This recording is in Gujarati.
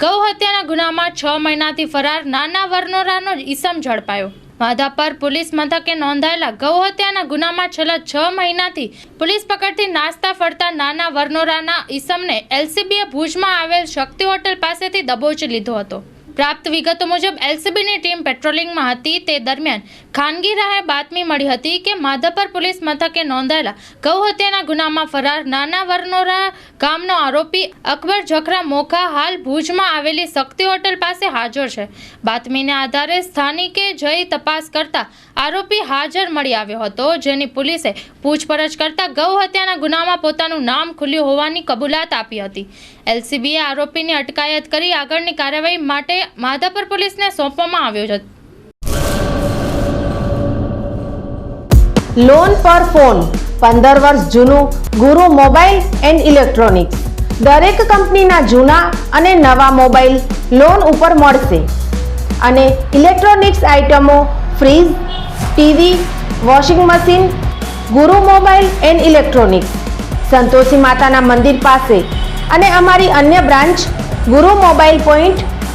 ગૌ હત્યાના ગુનામાં છ મહિનાથી ફરાર નાના વરનોરાનો ઈસમ ઝડપાયો. માધાપર પોલીસ મથકે નોંધાયેલા ગૌ હત્યાના ગુનામાં છેલ્લા છ મહિનાથી પોલીસ પકડથી નાસ્તા ફરતા નાના વરનોરાના ઈસમને એલસીબીએ ભુજમાં આવેલ શક્તિ હોટલ પાસેથી દબોચી લીધો હતો. પ્રાપ્ત વિગતો મુજબ, એલસીબીની ટીમ પેટ્રોલિંગમાં હતી. તે દરમિયાન ખાનગી રાહે બાતમી મળી હતી કે માધાપર પોલીસ મથકે નોંધાયેલા ગૌ હત્યાના ગુનામાં ફરાર નાના વરનોરા ગામનો આરોપી અકબર જખરા મોખા હાલ ભુજમાં આવેલી શક્તિ હોટલ પાસે હાજર છે. બાતમીને આધારે સ્થાનિકે જઈ તપાસ કરતા આરોપી હાજર મળી આવ્યો હતો, જેની પોલીસે પૂછપરછ કરતા ગૌ હત્યાના ગુનામાં પોતાનું નામ ખુલ્યું હોવાની કબૂલાત આપી હતી. એલસીબીએ આરોપીની અટકાયત કરી આગળની કાર્યવાહી માટે માધાપર પોલીસને સોંપવામાં આવ્યો છે. લોન પર ફોન પંદર વર્ષ જૂનું ગુરુ મોબાઈલ એન્ડ ઇલેક્ટ્રોનિક્સ. દરેક કંપનીના જૂના અને નવા મોબાઈલ લોન ઉપર મળશે. અને ઇલેક્ટ્રોનિક્સ આઇટમો fridge, TV, washing machine, Guru mobile and electronics. Santoshi માતાના મંદિર પાસે. અને અમારી અન્ય branch, Guru mobile point